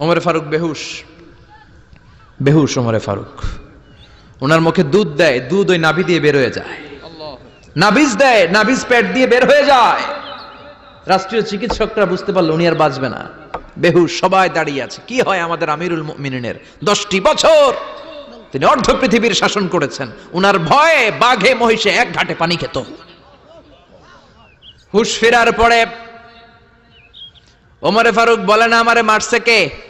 ওমরে ফারুক বেহুশ। বেহুশ ওমরে ফারুক। ওনার মুখে দুধ দেয়, দুধ ওই নাভি দিয়ে বের হয়ে যায়। নাভিজ দেয় নাভিজ পেট দিয়ে বের হয়ে যায়। রাষ্ট্রীয় চিকিৎসকরা বুঝতে পারল উনি আর বাঁচবে না। বেহুশ সবাই দাঁড়িয়ে আছে। কি হয় আমাদের আমিরুল মুমিনিনের? দশটি বছর তিনি অর্ধ পৃথিবীর শাসন করেছেন। উনার ভয়ে বাঘে, মহিষে এক ঘাটে পানি খেত। হুশ ফেরার পরে ওমরে ফারুক বলেন আমারে মারছে কে?